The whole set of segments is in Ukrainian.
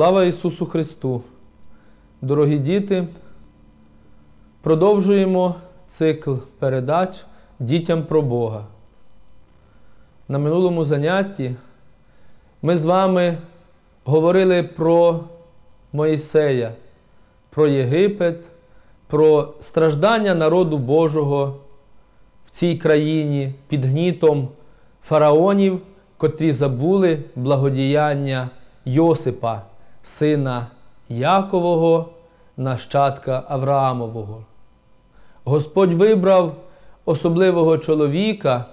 Слава Ісусу Христу! Дорогі діти! Продовжуємо цикл передач дітям про Бога. На минулому занятті ми з вами говорили про Моїсея, про Єгипет, про страждання народу Божого в цій країні під гнітом фараонів, котрі забули благодіяння Йосипа, сина Якового, нащадка Авраамового. Господь вибрав особливого чоловіка,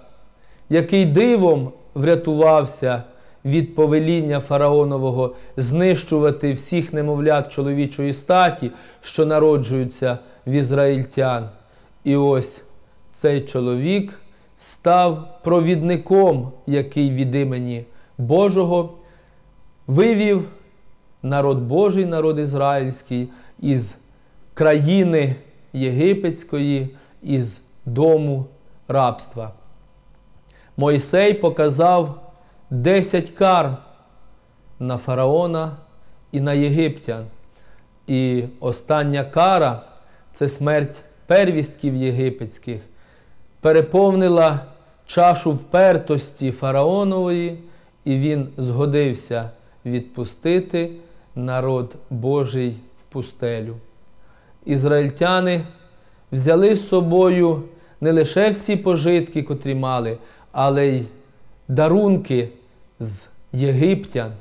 який дивом врятувався від повеління фараонового знищувати всіх немовлят чоловічої статі, що народжуються в ізраїльтян. І ось цей чоловік став провідником, який від імені Божого вивів народ Божий, народ ізраїльський із країни єгипетської, із дому рабства. Мойсей показав 10 кар на фараона і на єгиптян. І остання кара це смерть первістків єгипетських, переповнила чашу впертості фараонової, і він згодився відпустити народ Божий в пустелю. Ізраїльтяни взяли з собою не лише всі пожитки, котрі мали, але й дарунки з єгиптян,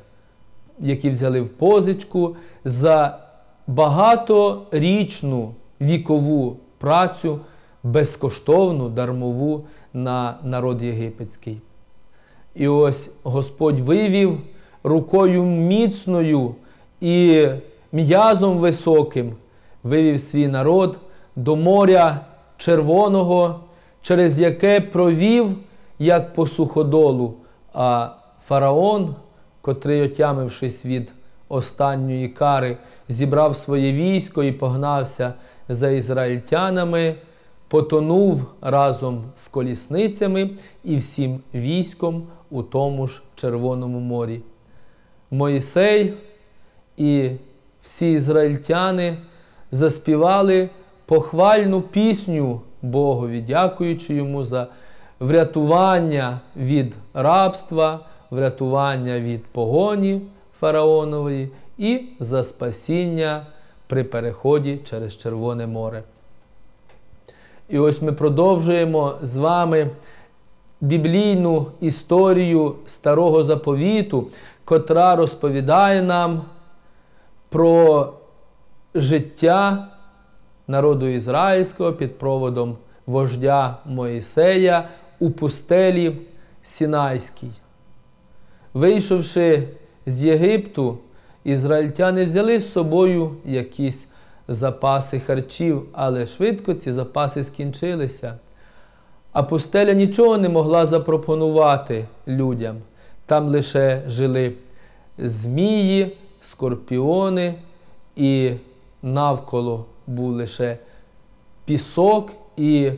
які взяли в позичку за багаторічну вікову працю, безкоштовну, дармову на народ єгипетський. І ось Господь вивів рукою міцною і м'язом високим, вивів свій народ до моря Червоного, через яке провів, як по суходолу, а фараон, котрий, отямившись від останньої кари, зібрав своє військо і погнався за ізраїльтянами, потонув разом з колісницями і всім військом у тому ж Червоному морі. Моїсей і всі ізраїльтяни заспівали похвальну пісню Богові, дякуючи йому за врятування від рабства, врятування від погоні фараонової і за спасіння при переході через Червоне море. І ось ми продовжуємо з вами біблійну історію старого заповіту, котра розповідає нам про життя народу ізраїльського під проводом вождя Моїсея у пустелі Сінайській. Вийшовши з Єгипту, ізраїльтяни взяли з собою якісь запаси харчів, але швидко ці запаси скінчилися. А пустеля нічого не могла запропонувати людям. Там лише жили змії, скорпіони, і навколо був лише пісок і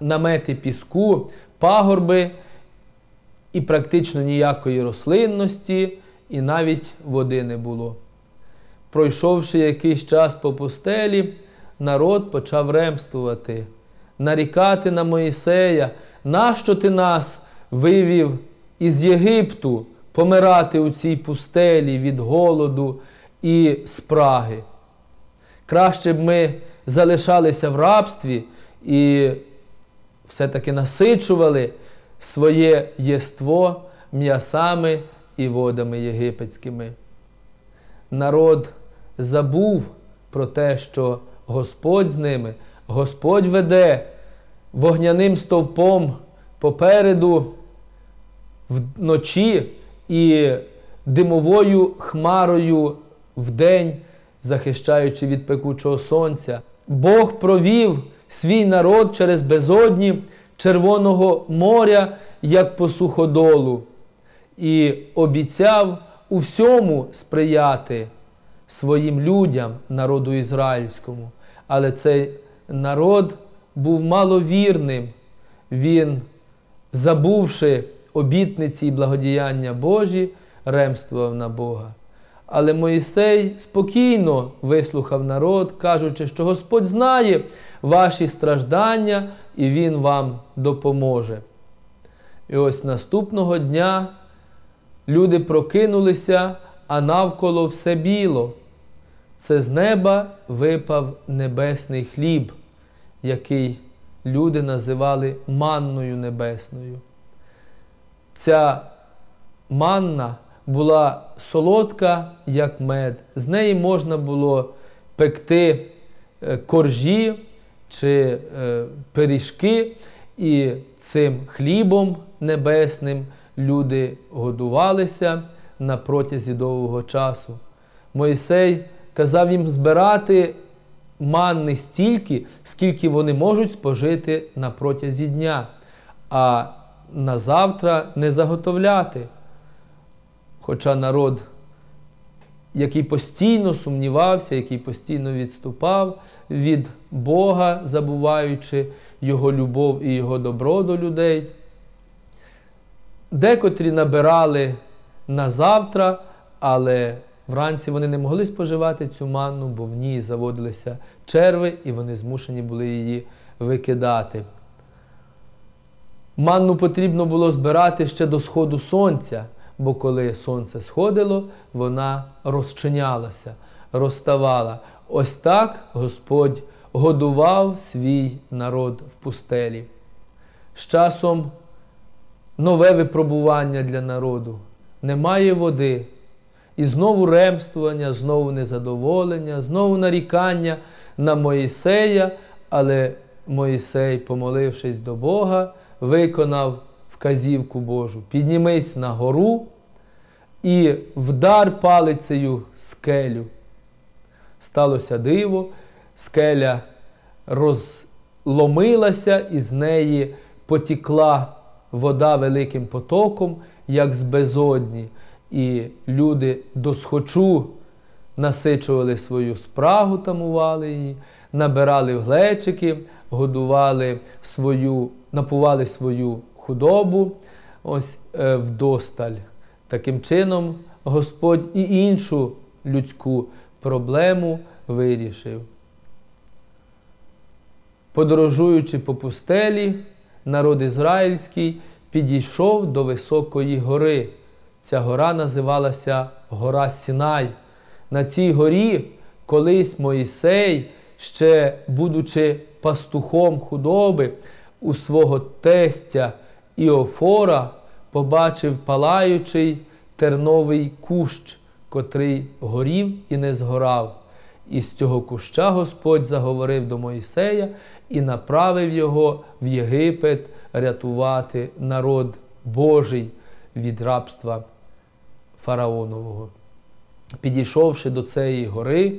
намети піску, пагорби, і практично ніякої рослинності, і навіть води не було. Пройшовши якийсь час по пустелі, народ почав ремствувати, нарікати на Моїсея, нащо ти нас вивів із Єгипту помирати у цій пустелі від голоду і спраги? Краще б ми залишалися в рабстві і все-таки насичували своє єство м'ясами і водами єгипетськими. Народ забув про те, що Господь з ними, Господь веде вогняним стовпом попереду вночі і димовою хмарою вдень, захищаючи від пекучого сонця. Бог провів свій народ через безодні Червоного моря, як по суходолу, і обіцяв у всьому сприяти своїм людям, народу ізраїльському. Але цей народ був маловірним, він, забувши обітниці і благодіяння Божі, ремствував на Бога. Але Моїсей спокійно вислухав народ, кажучи, що Господь знає ваші страждання і Він вам допоможе. І ось наступного дня люди прокинулися, а навколо все біло. Це з неба випав небесний хліб, який люди називали манною небесною. Ця манна була солодка, як мед. З неї можна було пекти е, коржі чи е, пиріжки, і цим хлібом небесним люди годувалися на протязі довгого часу. Мойсей казав їм збирати манни стільки, скільки вони можуть спожити на протязі дня, а на завтра не заготовляти. Хоча народ, який постійно сумнівався, який постійно відступав від Бога, забуваючи Його любов і Його добро до людей, декотрі набирали на завтра, але вранці вони не могли споживати цю манну, бо в ній заводилися черви, і вони змушені були її викидати. Манну потрібно було збирати ще до сходу сонця, бо коли сонце сходило, вона розчинялася, розставала. Ось так Господь годував свій народ в пустелі. З часом нове випробування для народу. Немає води. І знову ремствування, знову незадоволення, знову нарікання на Моїсея, але Моїсей, помолившись до Бога, виконав вказівку Божу. Піднімись на гору і вдар палицею скелю. Сталося диво, скеля розломилася, і з неї потікла вода великим потоком, як з безодні. І люди досхочу насичували свою спрагу, тамували її, набирали в глечики, годували свою, напували свою худобу ось е, вдосталь. Таким чином, Господь і іншу людську проблему вирішив. Подорожуючи по пустелі, народ ізраїльський підійшов до високої гори. Ця гора називалася Гора Сінай. На цій горі колись Моїсей, ще будучи пастухом худоби, у свого тестя Іофора побачив палаючий терновий кущ, котрий горів і не згорав. І з цього куща Господь заговорив до Моїсея і направив його в Єгипет рятувати народ Божий від рабства фараонового. Підійшовши до цієї гори,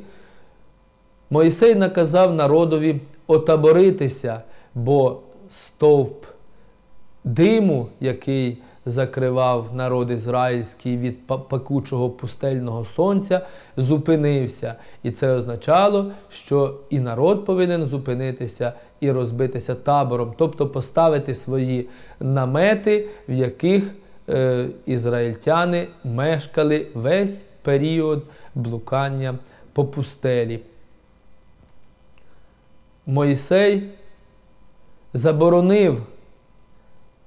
Моїсей наказав народові отаборитися, бо стовп диму, який закривав народ ізраїльський від пекучого пустельного сонця, зупинився. І це означало, що і народ повинен зупинитися і розбитися табором, тобто поставити свої намети, в яких е, ізраїльтяни мешкали весь період блукання по пустелі. Моїсей заборонив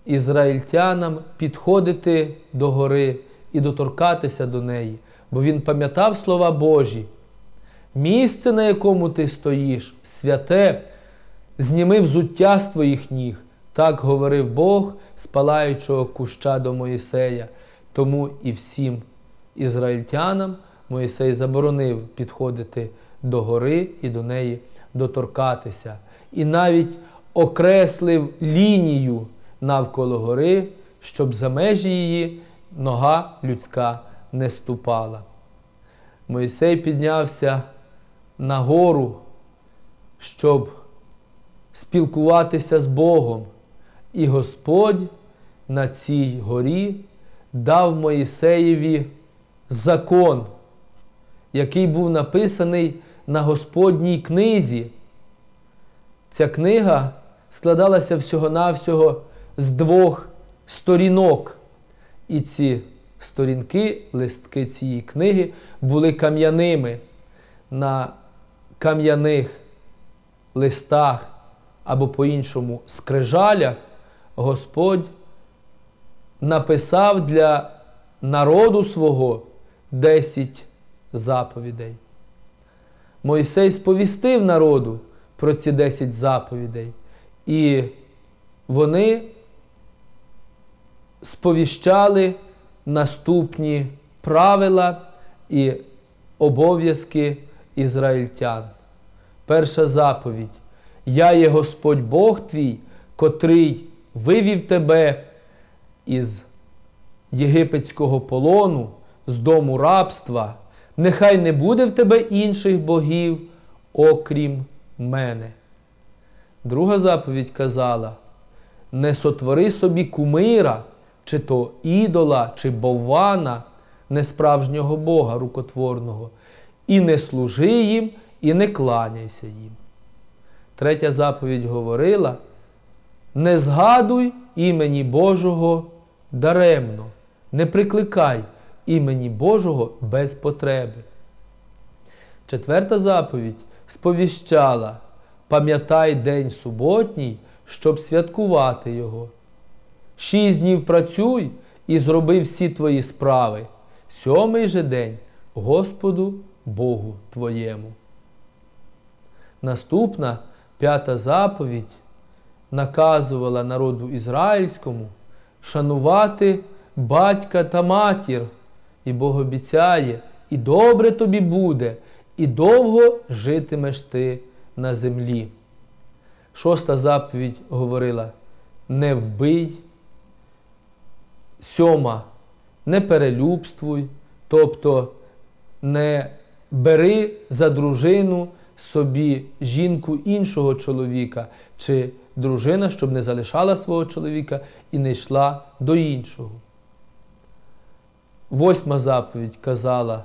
ізраїльтянам підходити до гори і доторкатися до неї, бо він пам'ятав слова Божі. Місце, на якому ти стоїш, святе, зніми взуття з твоїх ніг. Так говорив Бог з палаючого куща до Моїсея. Тому і всім ізраїльтянам Моїсей заборонив підходити до гори і до неї доторкатися. І навіть окреслив лінію навколо гори, щоб за межі її нога людська не ступала. Мойсей піднявся на гору, щоб спілкуватися з Богом. І Господь на цій горі дав Моїсеєві закон, який був написаний на Господній книзі. Ця книга складалася всього-навсього з двох сторінок. І ці сторінки, листки цієї книги були кам'яними. На кам'яних листах або по-іншому скрижалях Господь написав для народу свого 10 заповідей. Мойсей сповістив народу про ці 10 заповідей, і вони сповіщали наступні правила і обов'язки ізраїльтян. Перша заповідь. Я є Господь Бог твій, котрий вивів тебе із єгипетського полону, з дому рабства. Нехай не буде в тебе інших богів, окрім мене. Друга заповідь казала: не сотвори собі кумира, чи то ідола, чи боввана, несправжнього Бога рукотворного, і не служи їм, і не кланяйся їм. Третя заповідь говорила: не згадуй імені Божого даремно, не прикликай імені Божого без потреби. Четверта заповідь сповіщала: пам'ятай день суботній, щоб святкувати його. Шість днів працюй і зроби всі твої справи. Сьомий же день Господу Богу твоєму. Наступна п'ята заповідь наказувала народу ізраїльському шанувати батька та матір. І Бог обіцяє, і добре тобі буде, і довго житимеш ти на землі. Шоста заповідь говорила: не вбий. Сьома не перелюбствуй, тобто не бери за дружину собі жінку іншого чоловіка, чи дружина, щоб не залишала свого чоловіка і не йшла до іншого. Восьма заповідь казала: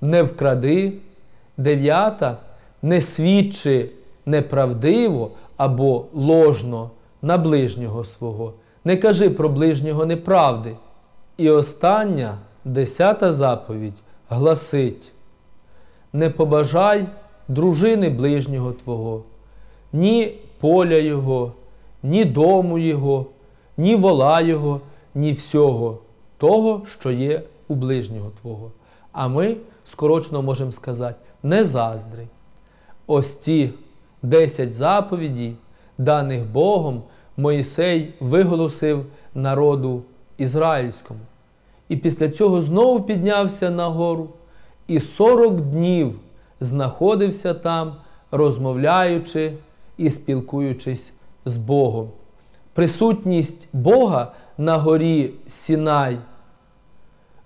не вкради, дев'ята не свідчи неправдиво або ложно на ближнього свого. Не кажи про ближнього неправди. І остання десята заповідь гласить: не побажай дружини ближнього Твого, ні поля Його, ні дому Його, ні вола Його, ні всього того, що є у ближнього Твого. А ми скорочно можемо сказати, не заздри. Ось ці 10 заповідей, даних Богом, Моїсей виголосив народу ізраїльському. І після цього знову піднявся на гору і 40 днів знаходився там, розмовляючи і спілкуючись з Богом. Присутність Бога на горі Сінай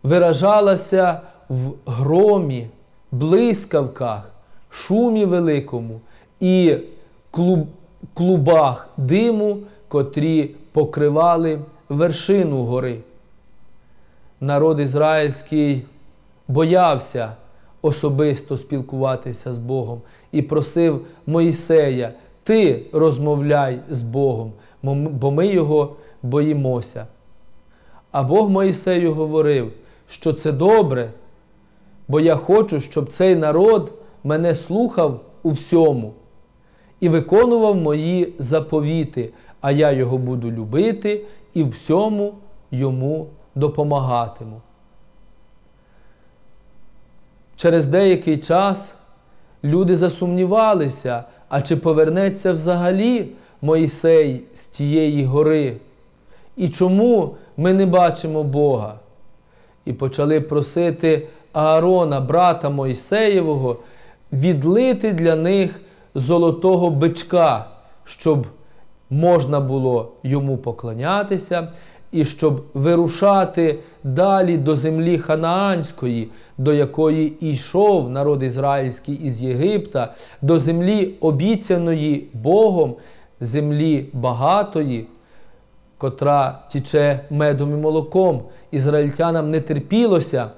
виражалася в громі, блискавках, шумі великому і клуб, клубах диму, котрі покривали вершину гори. Народ ізраїльський боявся особисто спілкуватися з Богом і просив Моїсея, ти розмовляй з Богом, бо ми його боїмося. А Бог Моїсею говорив, що це добре, бо я хочу, щоб цей народ мене слухав у всьому і виконував мої заповіти, а я його буду любити і всьому йому допомагатиму. Через деякий час люди засумнівалися, а чи повернеться взагалі Моїсей з тієї гори? І чому ми не бачимо Бога? І почали просити Аарона, брата Мойсеєвого, відлити для них золотого бичка, щоб можна було йому поклонятися і щоб вирушати далі до землі Ханаанської, до якої йшов народ ізраїльський із Єгипта, до землі обіцяної Богом, землі багатої, котра тіче медом і молоком. Ізраїльтянам не терпілося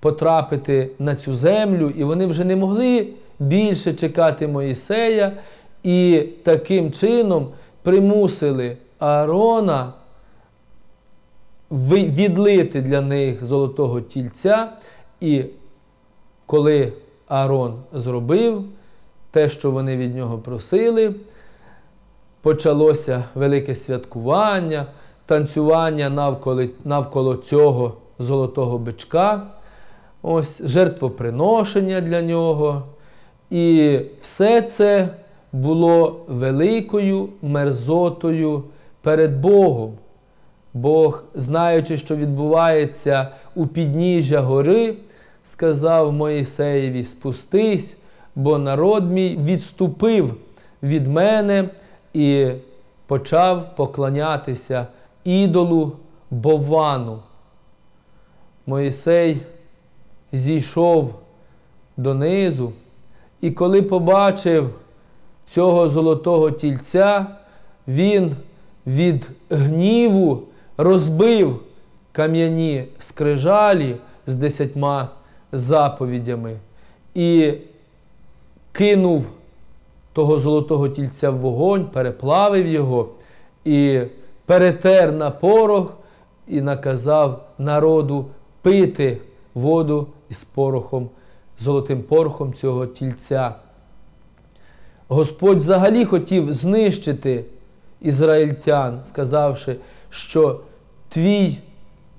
потрапити на цю землю, і вони вже не могли більше чекати Моїсея, і таким чином примусили Аарона відлити для них золотого тільця. І коли Аарон зробив те, що вони від нього просили, почалося велике святкування, танцювання навколо, навколо цього золотого бичка, ось жертвоприношення для нього. І все це було великою мерзотою перед Богом. Бог, знаючи, що відбувається у підніжжя гори, сказав Моїсеєві: спустись, бо народ мій відступив від мене і почав поклонятися ідолу Бовану. Моїсей зійшов донизу, і коли побачив цього золотого тільця, він від гніву розбив кам'яні скрижалі з десятьма заповідями і кинув того золотого тільця в вогонь, переплавив його і перетер на порох і наказав народу пити воду із порохом, золотим порохом цього тільця. Господь взагалі хотів знищити ізраїльтян, сказавши, що твій,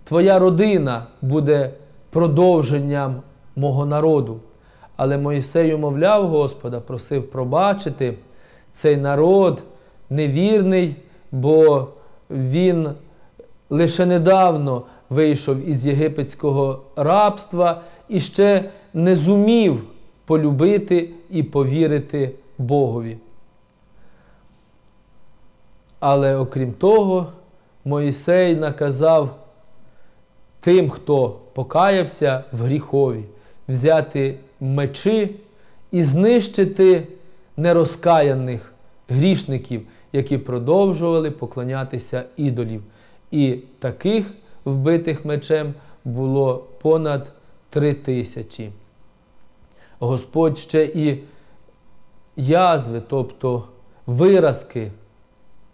твоя родина буде продовженням мого народу. Але Моїсей умовляв Господа, просив пробачити цей народ невірний, бо він лише недавно вийшов із єгипетського рабства і ще не зумів полюбити і повірити Богові. Але окрім того, Моїсей наказав тим, хто покаявся в гріхові, взяти мечі і знищити нерозкаяних грішників, які продовжували поклонятися ідолів. І таких вбитих мечем було понад три тисячі. Господь ще і язви, тобто виразки,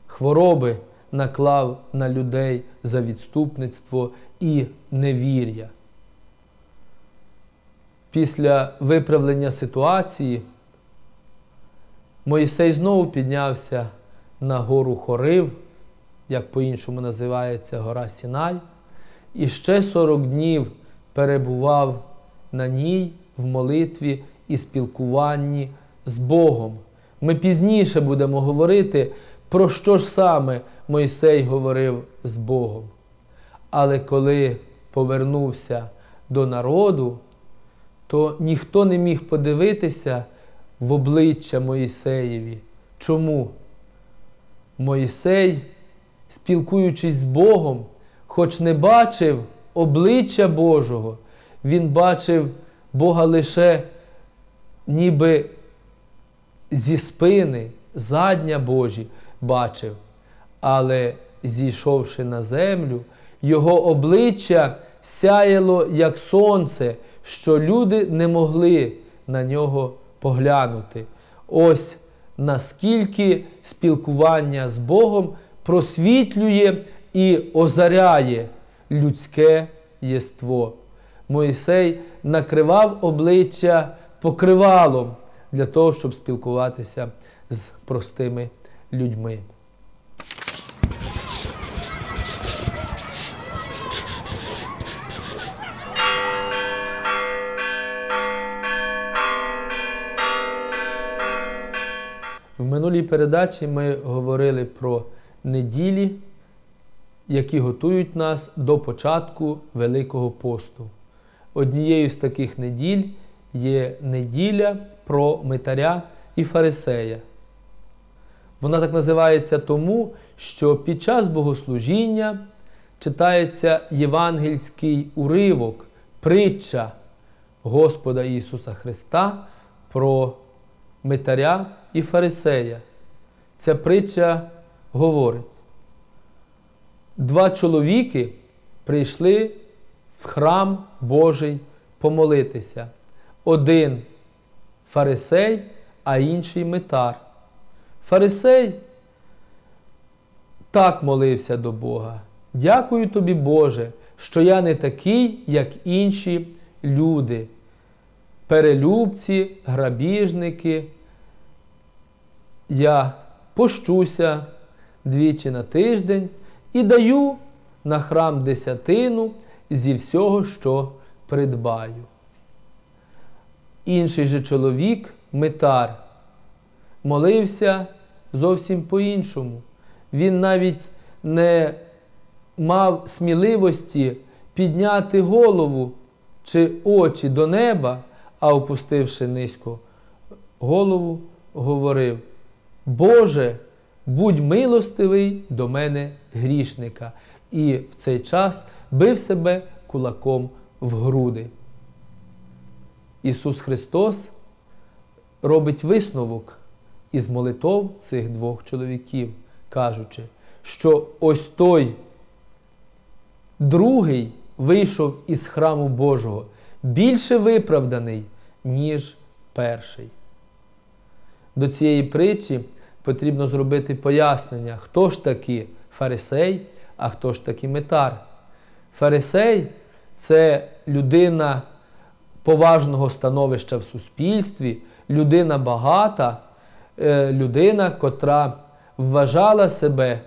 хвороби наклав на людей за відступництво і невір'я. Після виправлення ситуації Моїсей знову піднявся на гору Хорив, як по-іншому називається гора Сінай, і ще 40 днів перебував на ній в молитві і спілкуванні з Богом. Ми пізніше будемо говорити, про що ж саме Мойсей говорив з Богом. Але коли повернувся до народу, то ніхто не міг подивитися в обличчя Моїсеєві. Чому? Моїсей, спілкуючись з Богом, хоч не бачив обличчя Божого, він бачив Бога лише ніби зі спини, задня Божі бачив, але зійшовши на землю, його обличчя сяяло, як сонце, що люди не могли на нього поглянути. Ось наскільки спілкування з Богом просвітлює і озаряє людське єство. Мойсей накривав обличчя покривалом для того, щоб спілкуватися з простими людьми. Минулій передачі ми говорили про неділі, які готують нас до початку Великого посту. Однією з таких неділь є неділя про митаря і фарисея. Вона так називається тому, що під час богослужіння читається євангельський уривок, притча Господа Ісуса Христа про митаря і фарисея. Ця притча говорить: два чоловіки прийшли в храм Божий помолитися. Один фарисей, а інший митар. Фарисей так молився до Бога. Дякую тобі, Боже, що я не такий, як інші люди, перелюбці, грабіжники. Я пощуся двічі на тиждень і даю на храм десятину зі всього, що придбаю. Інший же чоловік, Митар, молився зовсім по-іншому. Він навіть не мав сміливості підняти голову чи очі до неба, а опустивши низько голову, говорив: Боже, будь милостивий до мене грішника. І в цей час бив себе кулаком в груди. Ісус Христос робить висновок із молитов цих двох чоловіків, кажучи, що ось той другий вийшов із храму Божого більше виправданий, ніж перший. До цієї притчі потрібно зробити пояснення, хто ж таки фарисей, а хто ж таки метар. Фарисей це людина поважного становища в суспільстві, людина багата, е, людина, котра вважала себе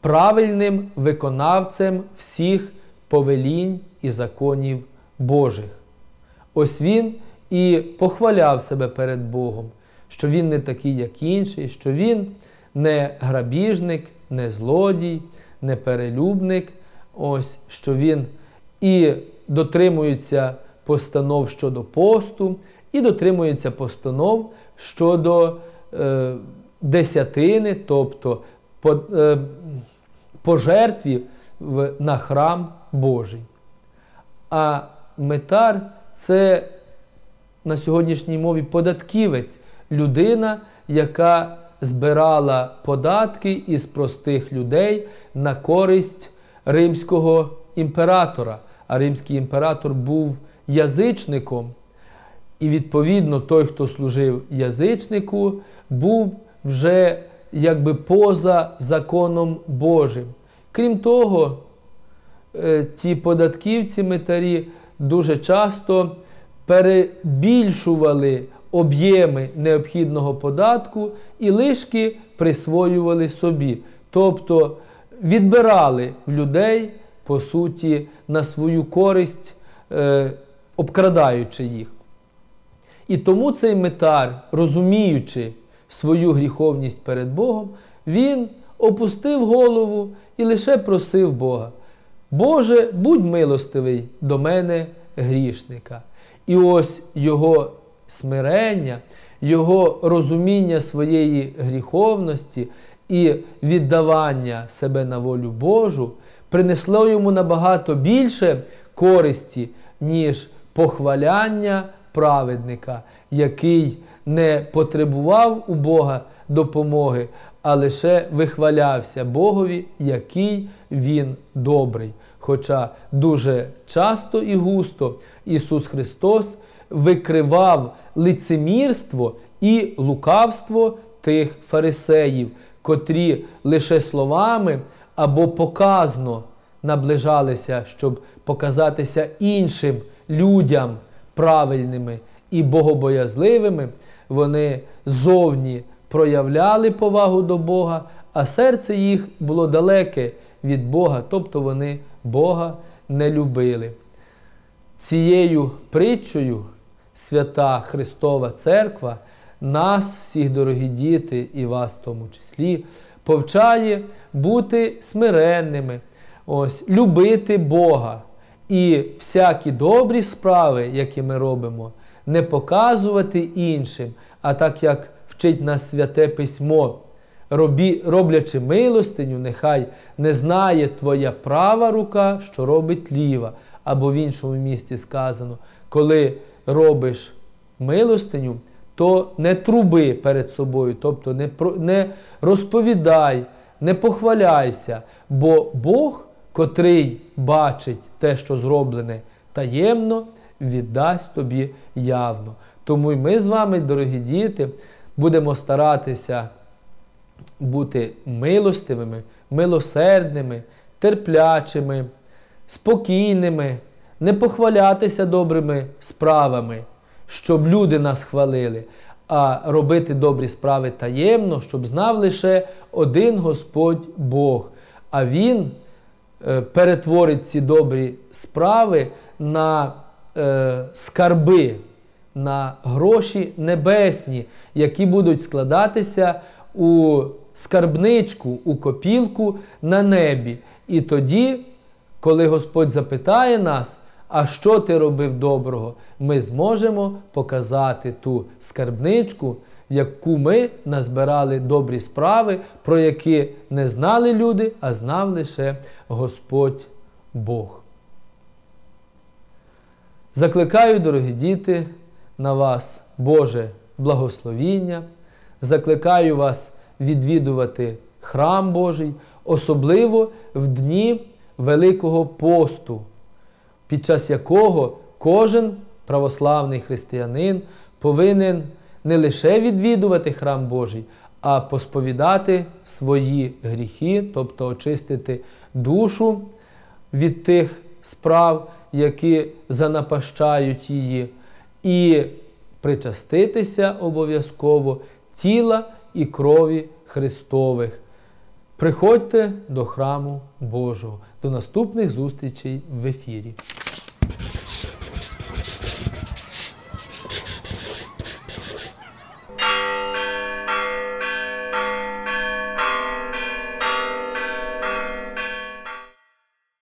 правильним виконавцем всіх повелінь і законів Божих. Ось він і похваляв себе перед Богом, що він не такий, як інший, що він не грабіжник, не злодій, не перелюбник, ось що він і дотримується постанов щодо посту, і дотримується постанов щодо е, десятини, тобто по, е, пожертві в, на храм Божий. А метар це на сьогоднішній мові податківець, людина, яка збирала податки із простих людей на користь римського імператора. А римський імператор був язичником. І, відповідно, той, хто служив язичнику, був вже якби поза законом Божим. Крім того, е, ті податківці метарі дуже часто перебільшували об'єми необхідного податку і лишки присвоювали собі. Тобто відбирали в людей, по суті, на свою користь, е, обкрадаючи їх. І тому цей метар, розуміючи свою гріховність перед Богом, він опустив голову і лише просив Бога. Боже, будь милостивий до мене грішника. І ось його смирення, його розуміння своєї гріховності і віддавання себе на волю Божу принесло йому набагато більше користі, ніж похваляння праведника, який не потребував у Бога допомоги, а лише вихвалявся Богові, який він добрий. Хоча дуже часто і густо Ісус Христос викривав лицемірство і лукавство тих фарисеїв, котрі лише словами або показно наближалися, щоб показатися іншим людям правильними і богобоязливими, вони зовні проявляли повагу до Бога, а серце їх було далеке від Бога, тобто вони Бога не любили. Цією притчою свята Христова Церква, нас, всіх дорогі діти, і вас в тому числі, повчає бути смиренними, ось, любити Бога і всякі добрі справи, які ми робимо, не показувати іншим, а так як вчить нас святе письмо, робі, роблячи милостиню, нехай не знає твоя права рука, що робить ліва. Або в іншому місці сказано, коли робиш милостиню, то не труби перед собою, тобто не, не розповідай, не похваляйся, бо Бог, котрий бачить те, що зроблене таємно, віддасть тобі явно. Тому й ми з вами, дорогі діти, будемо старатися бути милостивими, милосердними, терплячими, спокійними, не похвалятися добрими справами, щоб люди нас хвалили, а робити добрі справи таємно, щоб знав лише один Господь Бог. А Він е, перетворить ці добрі справи на е, скарби, на гроші небесні, які будуть складатися у скарбничку, у копілку на небі. І тоді, коли Господь запитає нас, а що ти робив доброго, ми зможемо показати ту скарбничку, яку ми назбирали добрі справи, про які не знали люди, а знав лише Господь Бог. Закликаю, дорогі діти, на вас Боже благословіння. Закликаю вас відвідувати храм Божий, особливо в дні Великого посту, під час якого кожен православний християнин повинен не лише відвідувати храм Божий, а посповідати свої гріхи, тобто очистити душу від тих справ, які занапащають її, і причаститися обов'язково тіла і крові Христових. Приходьте до храму Божого. До наступних зустрічей в ефірі.